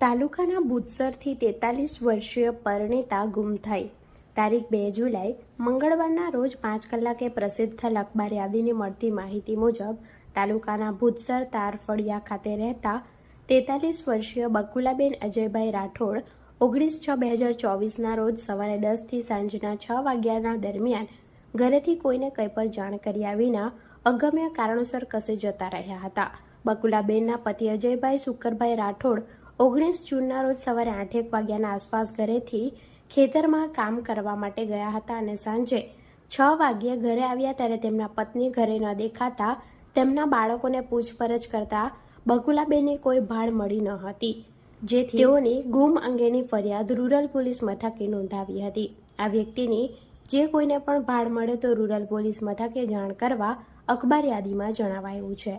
તાલુકાના ભૂતસરથી તેતાલીસ વર્ષીય પરિણીતા ગુમ થઈ. તારીખ બે જુલાઈ, મંગળવારના રોજ પાંચ કલાકે પ્રસિદ્ધ અખબાર યાદીને મળતી માહિતી મુજબ, તાલુકાના ભૂતસર તારફળિયા ખાતે રહેતા તેતાલીસ વર્ષીય બકુલાબેન અજયભાઈ રાઠોડ ઓગણીસ છ બે હજાર ચોવીસના રોજ સવારે દસથી સાંજના છ વાગ્યાના દરમિયાન ઘરેથી કોઈને કંઈ પણ જાણ કર્યા વિના અગમ્ય કારણોસર કસે જતા રહ્યા હતા. બકુલાબેનના પતિ અજયભાઈ સુકરભાઈ રાઠોડ ઓગણીસ જૂનના રોજ સવારે આઠેક વાગ્યાના આસપાસ ઘરેથી ખેતરમાં કામ કરવા માટે ગયા હતા અને સાંજે છ વાગ્યે ઘરે આવ્યા ત્યારે તેમના પત્ની ઘરે ન દેખાતા તેમના બાળકોને પૂછપરછ કરતા બકુલાબેને કોઈ ભાળ મળી ન હતી, જેથી તેઓની ગુમ અંગેની ફરિયાદ રૂરલ પોલીસ મથકે નોંધાવી હતી. આ વ્યક્તિની જે કોઈને પણ ભાળ મળે તો રૂરલ પોલીસ મથકે જાણ કરવા અખબાર યાદીમાં જણાવાયું છે.